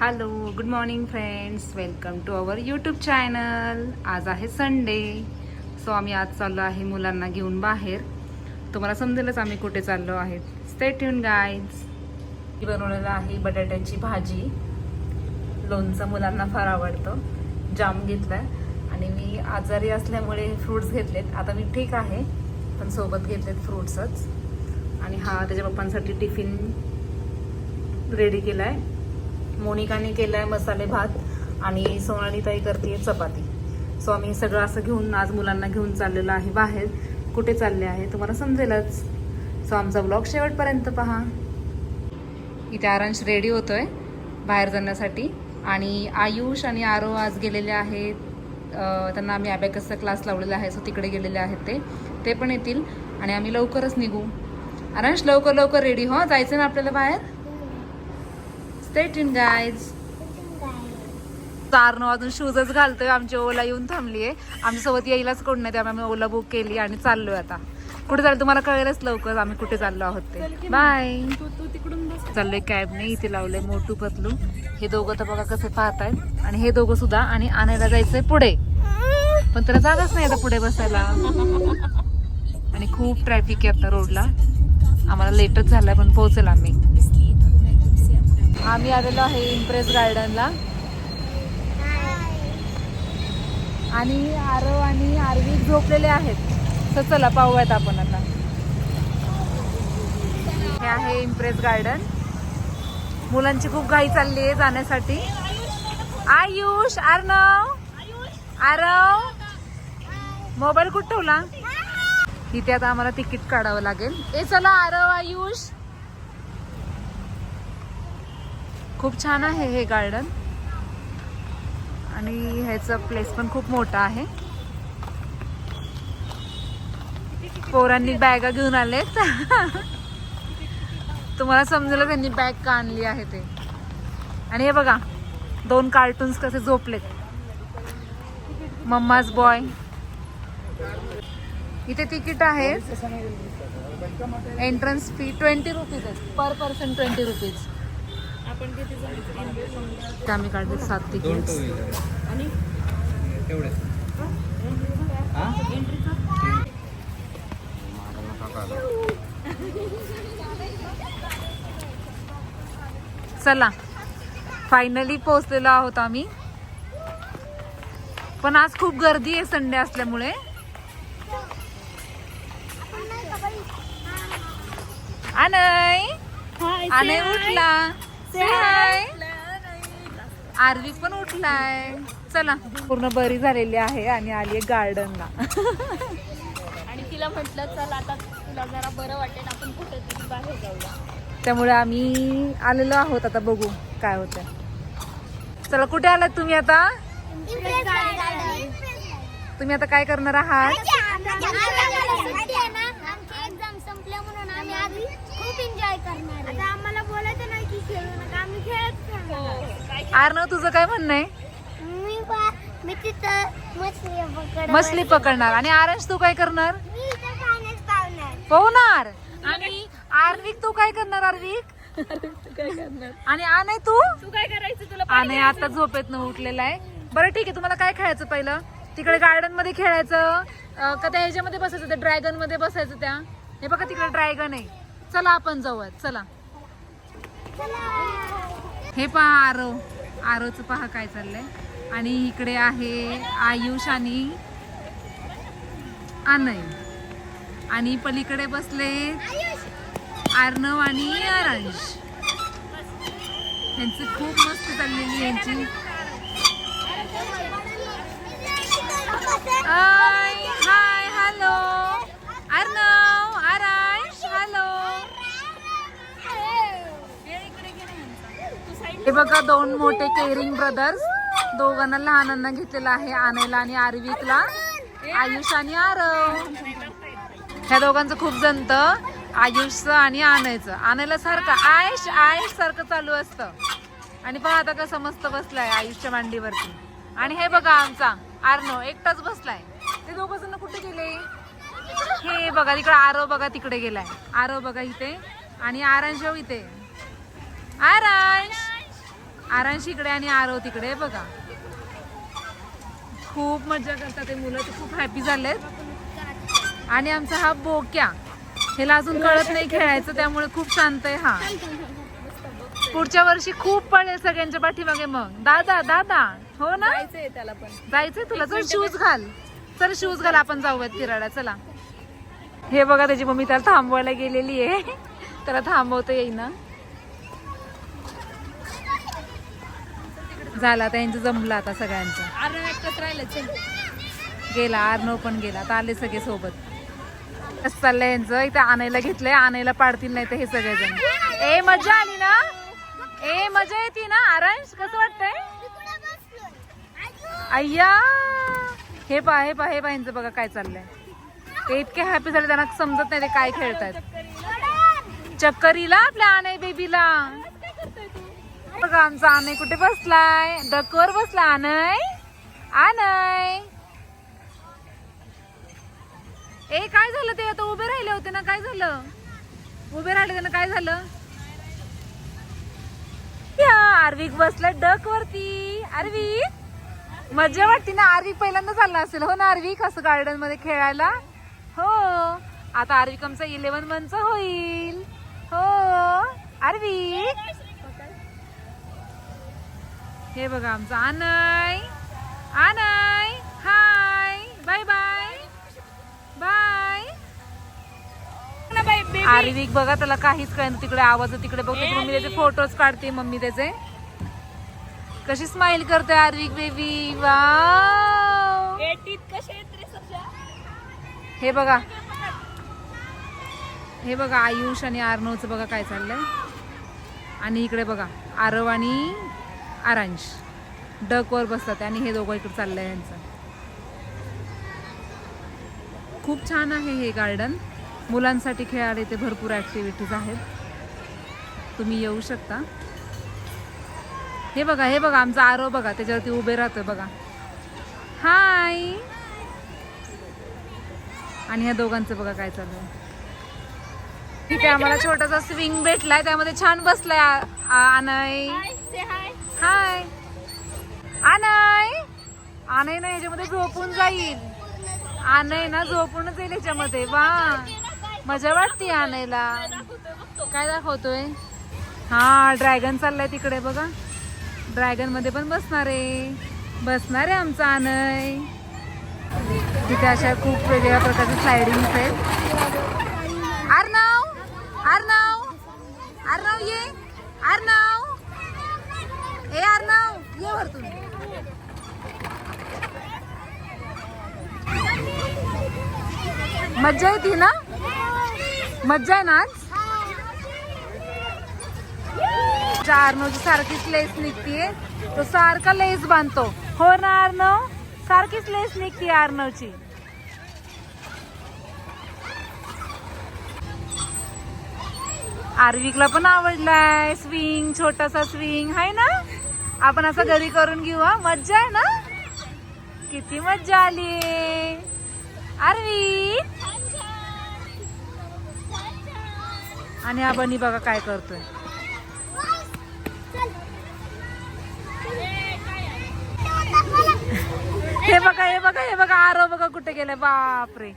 Hello good morning friends welcome to our YouTube channel आज आहे Sunday so आम्ही आज चाललो आहे मुलांना घेऊन बाहेर. तुम्हाला समजेलच आम्ही कुठे चाललो आहे. स्टेट ट्यून गाईड्स बनवलेलं आहे बटाट्याची भाजी. लोणचं मुलांना फार आवडतं. जाम घेतलाय. आणि मी आजारी असल्यामुळे फ्रूट्स घेतलेत. आता मी ठीक आहे पण सोबत घेतलेत फ्रूट्सच आणि हा त्याच्या पप्पांसाठी टिफिन रेडी केलाय. मोनिकाने केलाय मसाले भात आणि सोनाली ताई करते चपाती. सो आम्ही सगळं असं घेऊन आज मुलांना घेऊन चाललेलो आहे बाहेर. कुठे चालले आहे? तुम्हाला समजेलच. सो आमचा ब्लॉग शेवटपर्यंत पहा. इथे आरांश रेडी होतोय बाहेर जाण्यासाठी. आणि आयुष आणि आरो आज गेलेले आहेत. त्यांना आम्ही अबॅकसचा क्लास लावलेला आहे. सो तिकडे गेलेले आहेत ते. ते पण येतील. आणि आम्ही लवकरच निघू. आरांश लवकर लवकर रेडी हो? जायचं ना आपल्याला बाहेर? स्टेट इन गाईज चार नऊ अजून शूजच घालतोय. आमची ओला येऊन थांबली आहे आमच्यासोबत यायलाच कोण नाही त्यामुळे आम्ही ओला बुक केली आणि चाललोय आता. कुठे चाललो? तुम्हाला कळेलच लवकर आम्ही कुठे चाललो आहोत ते. बाय चाललोय कॅबने इथे लावलंय मोठू पतलू. हे दोघं तर बघा कसे पाहत आहेत आणि हे दोघं सुद्धा. आणि आणायला जायचंय पुढे. पण त्याला जागाच नाही आता पुढे बसायला. आणि खूप ट्रॅफिक आहे आता रोडला आम्हाला लेटच झालाय पण पोहोचेल आम्ही. आम्ही आलेलो आहे इम्प्रेस गार्डनला. आणि आरव आणि आरवी झोपलेले आहेत. तर चला पाहूयात आपण आता. हे आहे इम्प्रेस गार्डन. मुलांची खूप घाई चालली आहे जाण्यासाठी. आयुष अर्णव आरव. मोबाईल कुठं ठेवला? इथे आता आम्हाला तिकीट काढावं लागेल. ए चला आरव आयुष. खूप छान आहे हे गार्डन आणि ह्याचं प्लेस पण खूप मोठा आहे. पोरांनी बॅगा घेऊन आलेत. तुम्हाला समजेल त्यांनी बॅग का आणली आहे ते. आणि हे बघा दोन कार्टून्स कसे झोपलेत. मम्माज बॉय इथे तिकीट आहे. एंट्रन्स फी ट्वेंटी रुपीज आहे. पर पर्सन ट्वेंटी रुपीज ते आम्ही काढले सात दोन तिकीट हा? चला. फायनली पोहोचलेलो आहोत आम्ही. पण आज खूप गर्दी आहे संडे असल्यामुळे. अनय अनय उठला. Hi. आरवी पण उठलाय चला पूर्ण बरी झालेली आहे आणि आली आहे गार्डनला आणि तिला म्हटलं चल आता तुला जरा बरं वाटेल आपण कुठेतरी बाहेर जाऊया त्यामुळे आम्ही आलेलो आहोत आता बघू काय होतं चला कुठे आलात तुम्ही आता तुम्ही आता काय करणार आहात एक्झाम संपल्या म्हणून आम्ही आधी खूप एन्जॉय करणार आता आम्हाला बोलायचं नाही की खेळू नका आम्ही खेळत आर्नव तुझं काय म्हणणं आहे? मी बा- मी तिथं मछली पकड मछली पकडणार. आणि आरंश तू काय करणार? मी इथं पाण्यात पावणार पोहणार. आणि आर्विक तू काय करणार आर्विक? काय करणार आणि आनय तू? तू काय करायचं तुला आनय आता झोपेत न उठलेला आहे. बरं ठीक आहे. तुम्हाला काय खेळायचं पहिलं? तिकडे गार्डनमध्ये खेळायचं अं, का त्या ह्याच्यामध्ये बसायचं त्या ड्रॅगनमध्ये बसायचं त्या? हे बघा तिकडे ड्रॅगन आहे. चला आपण जाऊयात. चला. हे पहा आरव आरवचं पहा काय चाललंय. आणि इकडे आहे आयुष आणि आनय आणि पलीकडे बसले आर्नव आणि आरंश यांची खूप मस्त चाललेली यांची hi hi hello Arnav Aransh hello हे बघा दोन मोठे केअरिंग ब्रदर्स दोघांना लहानांना घेतलेलं आहे आणायला आणि आर्विकला. आयुष आणि आरव. ह्या दोघांचं खूप जमत आयुषचं आणि आणायचं आणायला सारखं आयुष आयुष सारखं चालू असतं. आणि पहा आता कसं मस्त बसलाय आयुषच्या मांडीवरती. आणि हे बघा आमचा आर्नो एकटाच बसलाय. ते दोघ जण कुठे गेले? हे बघा तिकडे आरव बघा तिकडे गेलाय. आरव बघा इथे आणि आरांश इथे. आरांश आरांश इकडे आणि आरव तिकडे बघा. खूप मजा करतात ते मुलं तर खूप हॅपी झालेत. आणि आमचा हा बोक्या ह्याला अजून कळत नाही खेळायचं त्यामुळे खूप शांत आहे हा. पुढच्या वर्षी खूप पळेल सगळ्यांच्या पाठीमागे मग. दादा दादा हो ना? जायचंय त्याला पण. जायचंय तुला? चल शूज घाल. चल शूज घाल आपण जाऊयात फिरायला. चला. हे बघा त्याची मम्मी त्याला थांबवायला गेलेली आहे. त्याला थांबवता येईना. झाला आता यांचं जमलं आता सगळ्यांचं. अरे एकटंच राहिलं चल. गेला आर्नव पण गेला. आता आले सगळे सोबत. कसं चाललंय यांचं? इथे आणायला घेतलंय आणायला पाडतील नाही तर हे सगळेजण. ए मजा आली ना? ए मजा येते ना? आरांश कसं वाटतंय? अय्या! हे पा हे पा हे पा यांचं बघा काय चाललंय. ते इतके हॅपी झाले त्यांना समजत नाही ते काय खेळतायत. चक्करीला आपल्या आनय बेबीला बघा आमचा आनय कुठे बसलाय? डकवर बसला आनय? आनय? ए काय झालं ते? आता उभे राहिले होते ना काय झालं? उभे राहिले त्यांना काय झालं? या आर्विक बसलाय डक वरती. आर्विक? मजा वाटते ना आर्विक पहिल्यांदा चालला असेल. हो ना आर्विक? असं गार्डनमध्ये खेळायला? हो. आता आर्विक आमचा इलेव्हन मंथचा होईल. हो. आर्विक? हे बघा आमचा Anay. Anay. Hi. Bye bye. Bye. Aarvik बघा त्याला काहीच काय तिकडे आवाज तिकडे बघ त्याची मम्मी त्याचे फोटोज काढते मम्मी त्याचे. कशी स्माइल करते आर्विक बेबी सध्या? हे बघा. हे बघा आयुष आणि आर्नवचं बघा काय चाललंय. आणि इकडे बघा आरव आणि आरांश. डकवर बसतात आणि हे दोघं इकडे चाललंय यांचं. खूप छान आहे हे गार्डन. मुलांसाठी खेळायला इथे भरपूर ॲक्टिव्हिटीज आहेत. तुम्ही येऊ शकता. हे बघा हे बघा आमचा आरो बघा त्याच्यावरती उभे राहतोय बघा. हाय आणि ह्या दोघांचं बघा काय चालू आहे. तिथे आम्हाला छोटासा स्विंग भेटलाय त्यामध्ये छान बसलाय आनय हाय से हाय आनय आनय ना याच्यामध्ये झोपून जाईल. आनय ना झोपूनच येईल याच्यामध्ये. वा. मजा वाटते आनयला काय दाखवतोय? हा ड्रॅगन चाललाय तिकडे बघा. ड्रॅगनमध्ये पण बसणार आहे. बसणार आहे आमचा आनय तिथे अशा खूप वेगवेगळ्या प्रकारचे स्लायडिंग आहेत. आरनाव आर नाव ये. आर नाव मज्जा येते ना? मज्जा आहे ना आज? आर्नवची सारखीच लेस निघतीये. तो सारखा लेस बांधतो. हो ना आर्नव सारखीच लेस निघतीये आर्नवची आर्विकला पण आवडलाय. स्विंग छोटासा स्विंग आहे ना? आपण असं घरी करून घेऊ हा? मज्जा आहे ना? किती मज्जा आली. आर्विक आणि हा बनी बघा काय करतोय. हे बघा हे बघा हे बघा आरो बघा कुठे गेलाय. बापरे.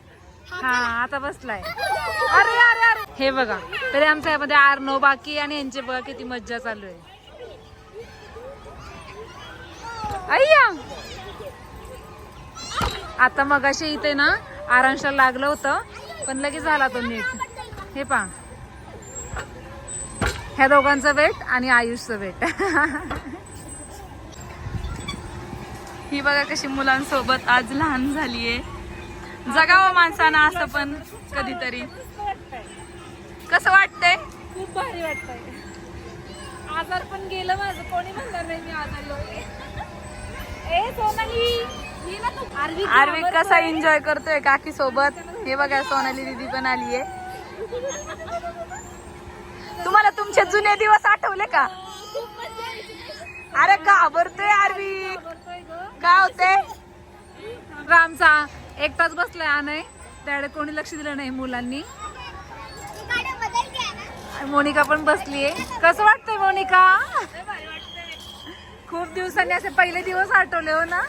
हा आता बसलाय. अरे अरे अरे. हे बघा तरी आमच्या यामध्ये आरनो बाकी आणि यांचे बघा किती मज्जा चालू आहे. अय्या! आता मगाशी इथे ना आरांशला लागलं होतं पण लगेच झाला तो नीट. हे पा ह्या दोघांचं वेट आणि आयुषचं वेट. ही बघा कशी मुलांसोबत आज लहान झालीये. जगावं माणसानं असं पण कधीतरी. कसं वाटतंय? खूप भारी वाटतंय. आजार पण गेलं माझं. कोणी म्हणणार नाही मी आजारलो आर्विक कसा एन्जॉय करतोय काकी सोबत? हे बघा सोनाली दीदी पण आलीये तुम्हाला तुमचे जुने दिवस आठवले का? अरे घाबरतोय आर्वी? काय होते? आमचा एकटाच बसलाय आनय. त्याकडे कोणी लक्ष दिलं नाही मुलांनी. मोनिका पण बसलीये. कसं वाटतंय मोनिका? खूप दिवसांनी असे पहिले दिवस आठवले हो ना?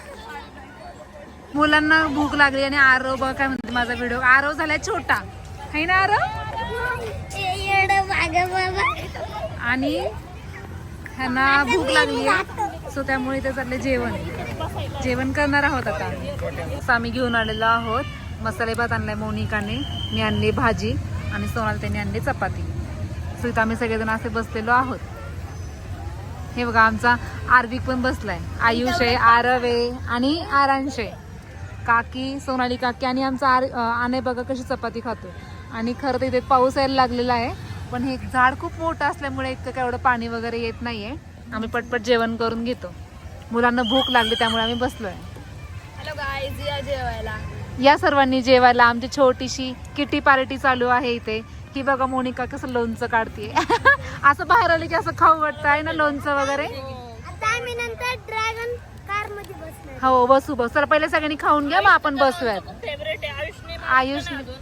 मुलांना भूक लागली आणि आरव बघ काय म्हणते माझा व्हिडिओ आरव झालाय छोटा. है ना आरव? आणि ह्यांना भूक लागली सो त्यामुळे इथे चालले जेवण. जेवण करणार आहोत आता. आम्ही घेऊन आलेलो आहोत. मसाले भात आणलाय मोनिकाने मी आणली भाजी आणि सोनाल त्यांनी आणली चपाती. सो इथं आम्ही सगळेजण असे बसलेलो आहोत. हे बघा आमचा आर्विक पण बसलाय. आयुष आहे आरव आहे आणि आरांश. आहे काकी सोनाली काकी आणि आमचा आर आणे बघा कशी चपाती खातो आणि खरं तर इथे पाऊस यायला लागलेला आहे पण हे झाड खूप मोठं असल्यामुळे इतकं काय एवढं पाणी वगैरे येत नाहीये. आम्ही पटपट जेवण करून घेतो. मुलांना भूक लागली त्यामुळे आम्ही बसलोय. हॅलो गाईज या जेवायला. या सर्वांनी जेवायला. आमची छोटीशी किटी पार्टी चालू आहे इथे. ही बघा मोनिका कसं लोणचं काढते असं बाहेर आले की असं खाऊ वाटतं आहे ना लोणचं वगैरे? आता आम्ही नंतर ड्रॅगन कारमध्ये बसणार. हो बसू बस. तर पहिले सगळ्यांनी खाऊन घ्या मग आपण बसूयात फेवरेट आहे आयुषने आयुषने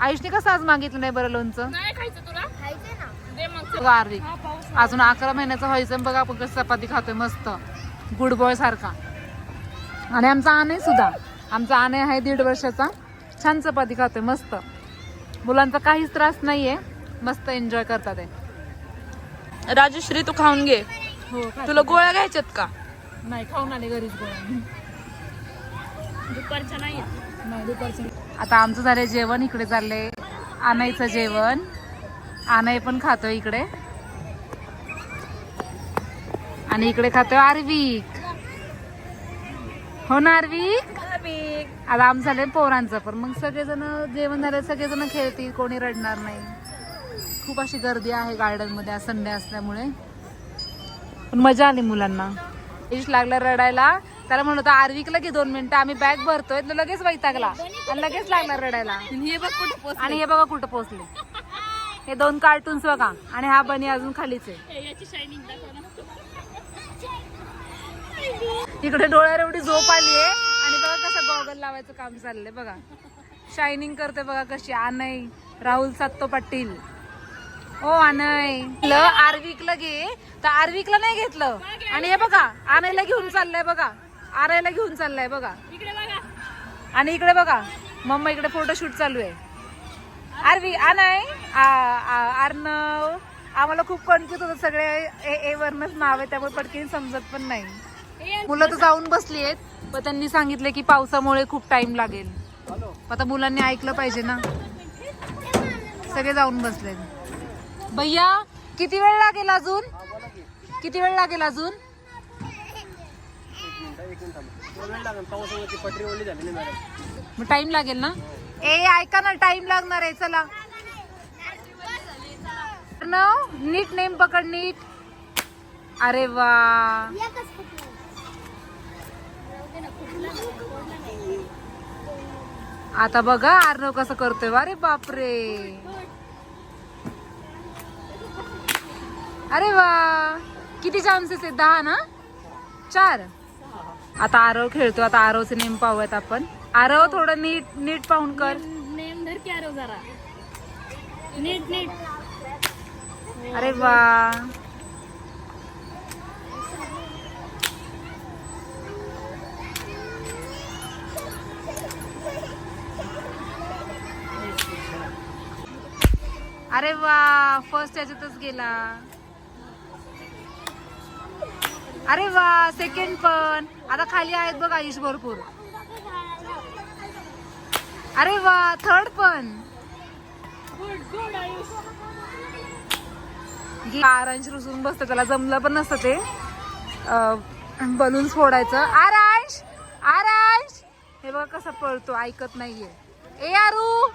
आयुषने कसं आज मागितलं नाही बरं लोणचं? नाही खायचं तुला? खायचे ना. दे मग बघा आर्विक अजून अकरा महिन्याचं व्हायचं बघा आपण कसं चपाती खातोय मस्त. गुड बॉय सारखा. आणि आमचा आणे सुद्धा. आमचा आणे आहे दीड वर्षाचा. छान चपाती खातोय मस्त. मुलांचा काहीच त्रास नाहीये. मस्त एन्जॉय करतात ते. राजश्री तू खाऊन घे. हो तुला गोळ्या घ्यायच्यात का? नाही खाऊन आले घरीच गोळ्या. दुपारच्या नाही नाही दुपारची आता आमचं झालंय जेवण इकडे चाललंय आणायचं जेवण. आणाय पण खातोय इकडे. आणि इकडे खातोय आर्विक. हो ना आर्विक? आता आमचं झालंय पोरांचं पण मग सगळेजण जेवण झालं सगळेजण खेळतील कोणी रडणार नाही. खूप अशी गर्दी आहे गार्डनमध्ये आज संडे असल्यामुळे. पण मजा आली मुलांना. इश लागला रडायला. त्याला म्हणत होता आर्विकला घे दोन मिनिटं आम्ही बॅग भरतोय लगेच वैतागला. आणि लगेच लागला रडायला. हे बघ कुठे आणि हे बघा कुठं पोहोचले हे दोन कार्टून्स बघा. आणि हा बनी अजून खालीच आहे. इकडे डोळ्यावर एवढी झोप आली आहे. आणि बघा कसं गॉगल लावायचं काम चाललंय बघा. शायनिंग करते बघा कशी. आनय राहुल सत्तो पाटील ओ आनय. ल आर्विकला घे. तर आर्विकला नाही घेतलं. आणि हे बघा आणायला घेऊन चाललंय बघा. आणायला घेऊन चाललाय बघा. इकडे बघा. आणि इकडे बघा मम्मा इकडे फोटोशूट चालू आहे. आरवी आनाय आर्नव आम्हाला खूप कन्फ्युज होतं सगळे. ए ए वरनच नाव आहे त्यामुळे पटकन समजत पण नाही. मुलं तर जाऊन बसली आहेत पण त्यांनी सांगितले की पावसामुळे खूप टाइम लागेल. आता मुलांनी ऐकलं पाहिजे ना. सगळे जाऊन बसले भैया किती वेळ लागेल अजून? किती वेळ लागेल अजून? मग टाइम लागेल ना? ए ऐका ना टाइम लागणार आहे चला. अर्णव, नीट नेम पकड नीट. अरे वा. आता बघा अर्णव कसं करतोय. अरे बापरे. अरे वा. किती चान्सेस आहेत? दहा ना? चार. आता आरव खेळतो. आता आरवचे नेम पाहूयात आपण. आरव थोडं नीट नीट पाहून कर. नेम धर की आरो जरा. नीट नीट. अरे वा. अरे वा. फर्स्ट याच्यातच गेला. अरे वा सेकंड पण. आता खाली आहेत बघ आयुष भरपूर. अरे वा थर्ड पण. आरांश रुसून बसतं त्याला जमलं पण नसतं ते. बलून फोडायचं. आरांश आरांश. हे बघा कसा पळतो ऐकत नाहीये. ए आरू.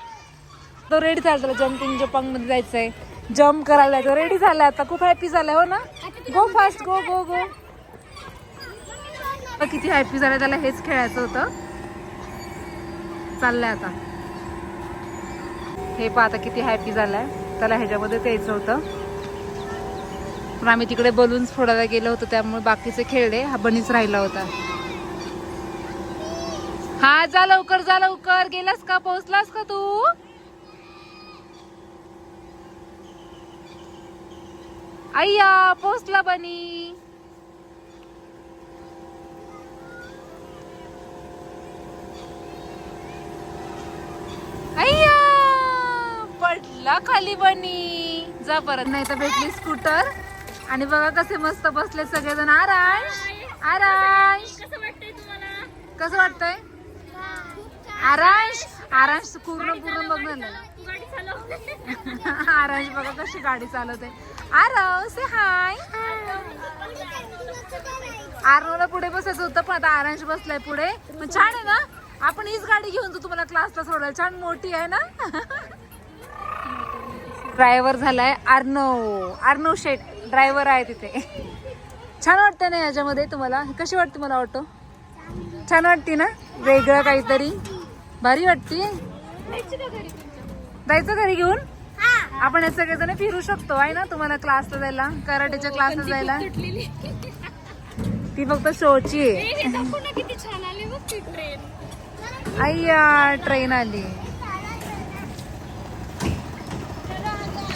तो रेडी झाला त्याला जम्पिंग जपांगमध्ये जायचंय. जम्प करायला तो रेडी झाला आता. खूप हॅपी झालाय हो ना? गो फास्ट गो गो गो किती हॅपी झालाय त्याला हेच खेळायचं होतं. चाललंय आता. हे पहा आता किती हॅपी झालाय. त्याला ह्याच्यामध्ये द्यायचं होतं. पण आम्ही तिकडे बलून्स फोडायला गेलो होतो त्यामुळे बाकीचे खेळले. हा बनीच राहिला होता. हा जा लवकर जा लवकर. गेलास का? पोहोचलास का तू? अय्या पोहोचला बनी. पडला खाली बनी जा परत. नाही तर भेटली स्कूटर. आणि बघा कसे मस्त बसले सगळेजण. आराश आराश कसं वाटतंय? आराश. आराश पूर्ण पूर्ण बघ ना आराश बघा कशी गाडी चालवते. आरव से हाय आरवला पुढे बसायचं होतं पण आता आरांश बसलाय पुढे. पण छान आहे ना? आपण हीच गाडी घेऊन तू तुम्हाला क्लासला सोडायला. छान मोठी आहे ना? ड्रायव्हर झालाय अर्णव. अर्णव शेट ड्रायव्हर आहे तिथे. छान वाटतं ना याच्यामध्ये तुम्हाला? कशी वाटते मला ऑटो? छान वाटते ना? वेगळं काहीतरी. भारी वाटते. जायचं घरी घेऊन? आपण हे सगळेजण फिरू शकतो आहे ना? तुम्हाला क्लासला जायला कराटेच्या क्लासला जायला. ती फक्त शोची आहे. अय्या ट्रेन आली.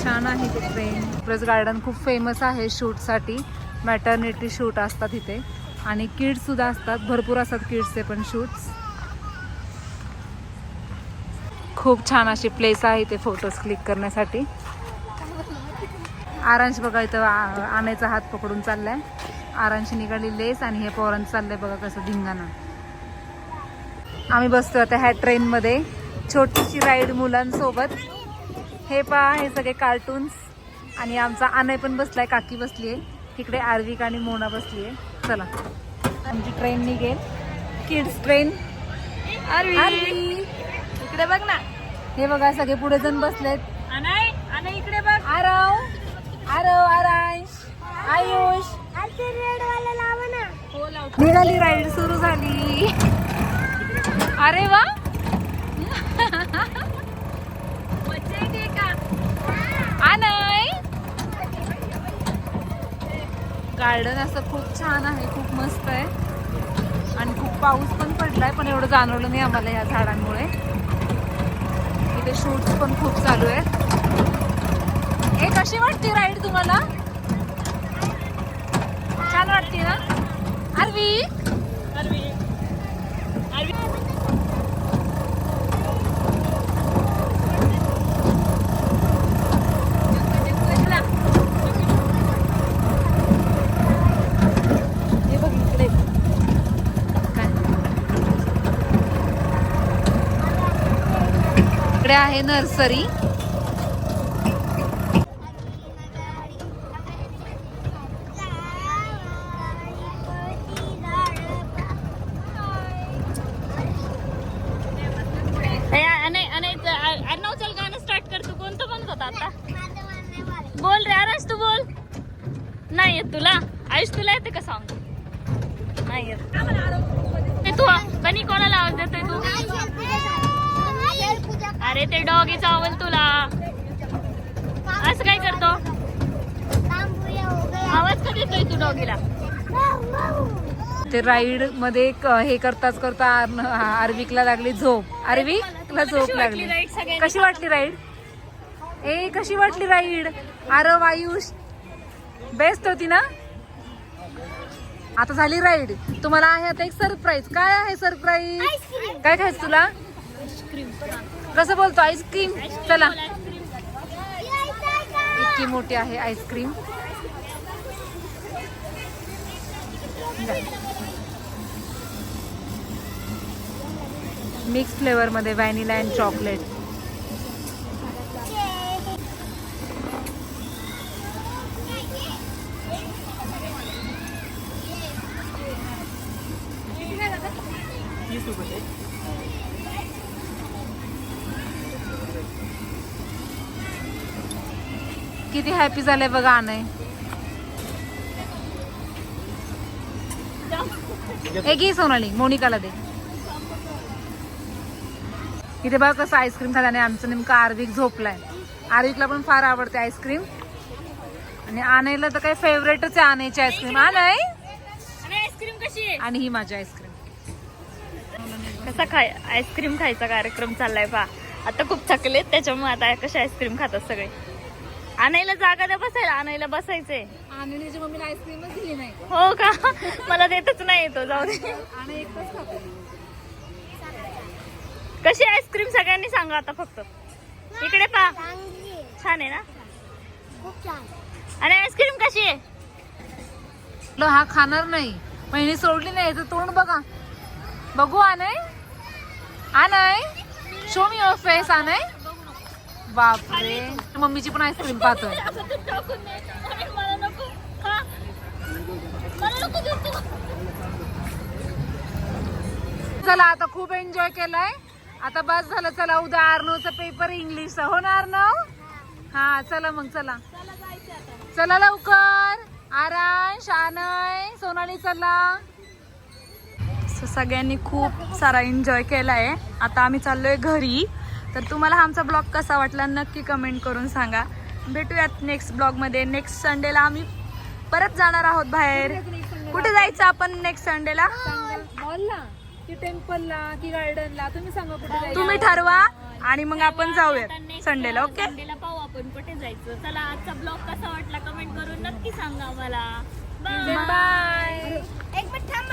छान आहे ते ट्रेन प्लस गार्डन खूप फेमस आहे शूटसाठी. मॅटर्निटी शूट असतात इथे. आणि किड्ससुद्धा असतात. भरपूर असतात किड्सचे पण शूट्स खूप छान अशी प्लेस आहे इथे फोटोज क्लिक करण्यासाठी. आरांश बघा इथं आ- आणायचा हात पकडून चाललाय. आरांशी निघाली लेस आणि हे पोरांचं चाललंय बघा कसं धिंगाणा. आम्ही बसतो आता ह्या ट्रेनमध्ये छोटीशी राईड मुलांसोबत. हे पहा हे सगळे कार्टून्स आणि आमचा आनय पण बसलाय काकी बसली आहे तिकडे आर्विक आणि मोना बसली आहे चला. आमची ट्रेन निघेल. Kids train Aarvi. इकडे बघ ना. हे बघा सगळे पुढे जण बसलेत. अनाय अनाय इकडे बघ. आरव. आरव आरांश आयुष. रेड वाला लावा ना. हो लाव. निघाली राईड सुरू झाली. अरे वा. आनय गार्डन असं खूप छान आहे खूप मस्त आहे. आणि खूप पाऊस पण पडलाय पण एवढं जाणवलं नाही आम्हाला या झाडांमुळे. इथे शूट्स पण खूप चालू आहेत. हे कशी वाटते राईड तुम्हाला? छान वाटते ना? आरवी? अरवी अरवी हे बघ इकडे काय इकडे आहे नर्सरी अनय अनय अर्णव चल गाणं स्टार्ट कर तू कोणतं म्हणत होता आता बोल रे आरस तू बोल नाही येत तुला आयुष तुला येते का सॉंग नाही येत ते तू बनी कोणाला आवाज देतोय तू अरे ते डॉगी चावल तुला असं काय करतो आवाज का देतोय तू डॉगीला ते राईडमध्ये हे करताच करता आर्विकला लागली झोप. आर्विकला झोप कशी वाटली लागली. कशी वाटली राईड ए कशी वाटली राईड आरव आयुष बेस्ट होती ना? आता झाली राईड तुम्हाला आहे आता एक सरप्राईज काय आहे सरप्राईज काय खायचं तुला? कसं बोलतो? आईस्क्रीम चला. इतकी मोठी आहे आईस्क्रीम मिक्स फ्लेवर मध्ये व्हॅनिला अँड चॉकलेट किती हॅपी झालंय बघा ए घे सोनाली मोनिकाला दे. इथे बघा कसं आईस्क्रीम खाल्याने आमचं नेमकं आर्विक झोपलाय. आर्विकला पण फार आवडते आईस्क्रीम आणि आणायला तर काय फेवरेटच आहे आणायची आईस्क्रीम आणाय आणि आईस्क्रीम कशी आणि ही माझी आईस्क्रीम कसा खाय आईस्क्रीम खायचा कार्यक्रम चाललाय पा आता खूप थकलेत त्याच्यामुळे आता कसे आईस्क्रीम खातात सगळे. आणायला जागा द्या बसायला आणायला बसायचंय. आणि त्याच्या मम्मीला आईस्क्रीमच दिली नाही. हो का? मला देतच नाही येतो जाऊ दे. आणि एकच खातो कशी आईस्क्रीम सगळ्यांनी सांगा आता फक्त. इकडे पा. छान आहे ना? खूप छान आणि आईस्क्रीम कशी आहे? म्हटलं हा खाणार नाही. महिने सोडली नाही तर तोंड बघा. बघू आनय आनय शो मी युअर फेस आनय बापरे. मम्मीची पण आईस्क्रीम पाहतोय. चला आता खूप एन्जॉय केलाय. आता बस झालं चला उद्या आर्नवचा पेपर इंग्लिश हो ना आर्नव हा चला मग चला. चला लवकर. आरांश आनय सोनाली चला. सगळ्यांनी खूप सारा एन्जॉय केला आहे आता आम्ही चाललोय घरी. तर तुम्हाला आमचा ब्लॉग कसा वाटला नक्की कमेंट करून सांगा. भेटूयात नेक्स्ट ब्लॉगमध्ये नेक्स्ट संडेला आम्ही परत जाणार आहोत बाहेर. कुठे जायचं आपण नेक्स्ट संडेला मॉलला की टेम्पलला की गार्डनला तुम्ही सांगा कुठे जायचं. तुम्ही ठरवा आणि मग आपण जाऊयात संडेला ओके संडेला पाहू आपण कुठे जायचं. चला आजचा ब्लॉग कसा वाटला कमेंट करून नक्की सांगा मला बाय बाय एक मिनिट थांब